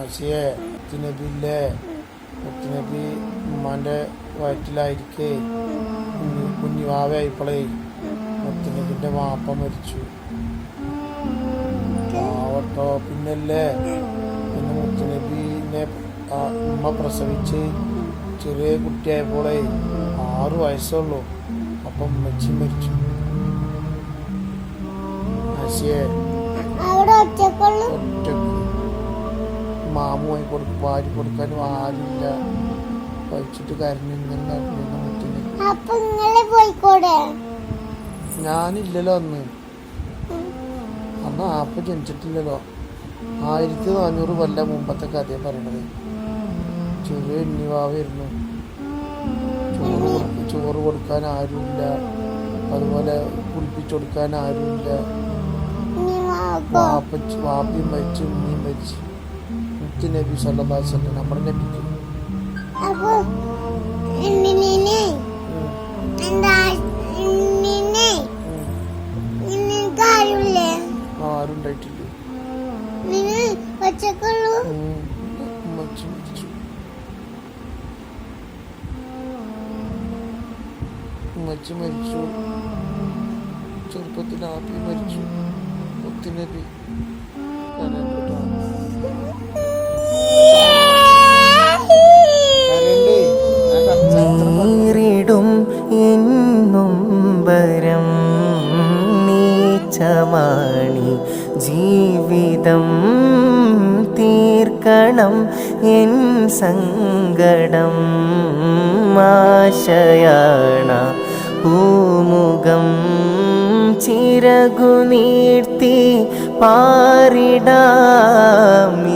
ആശയെ മുത്തുനബിയില്ലേ മുത്തുനബി ഉമ്മാന്റെ വയറ്റിലായിരിക്കേ. കുഞ്ഞു ഇപ്പളേ മുത്തുനബിന്റെ വാപ്പ മരിച്ചു. ആവട്ടോ പിന്നല്ലേ? പിന്നെ മുത്തുനബിനെ ഉമ്മ പ്രസവിച്ച് ചെറിയ കുട്ടിയായപ്പോളേ ആറ് വയസ്സുള്ളൂ. അപ്പം ഉമ്മച്ചി മരിച്ചു. അവിടെ ഒറ്റക്കുള്ളു. മാമു വാങ്ങി കൊടുക്കും വാരി കൊടുക്കാനും ആരുമില്ല. കഴിച്ചിട്ട് കരഞ്ഞു ഞാനില്ലല്ലോ അന്ന്. അന്ന് ആപ്പ ജനിച്ചിട്ടില്ലല്ലോ. ആയിരത്തി നാനൂറ് കൊല്ലം മുമ്പത്തെ കഥയാണ് പറയണത്. ചെറിയ എണ്ണിവാവായിരുന്നു ചോറ് ചോറ് കൊടുക്കാൻ ആരുമില്ല. അതുപോലെ കുളിപ്പിച്ചു കൊടുക്കാൻ ആരുമില്ല. വാപ്പച്ച് വാപ്പയും മരിച്ചു ഉമ്മയും മരിച്ചു. മുത്ത് നബി സല്ലാസല്ല നമ്മുടെ നബിക്ക് അപ്പൊ എണ്ണിനെ എന്താ എണ്ണിനെ നിനക്ക് ആരുമില്ലേ ആരും ഉണ്ടായിട്ടില്ല. നിന് ഒറ്റക്കുള്ളൂ. ഉം. ഉമ്മച്ചി മരിച്ചു. ചെറുപ്പത്തിൽ ആപ്പി മരിച്ചു. മുത്ത് നീച്ചമാണി ജീവിതം തീർക്കണം. എൻ സങ്കടം ആശയാണ. പൂമുഖം ചിറകു നീർത്തി പാറിടാം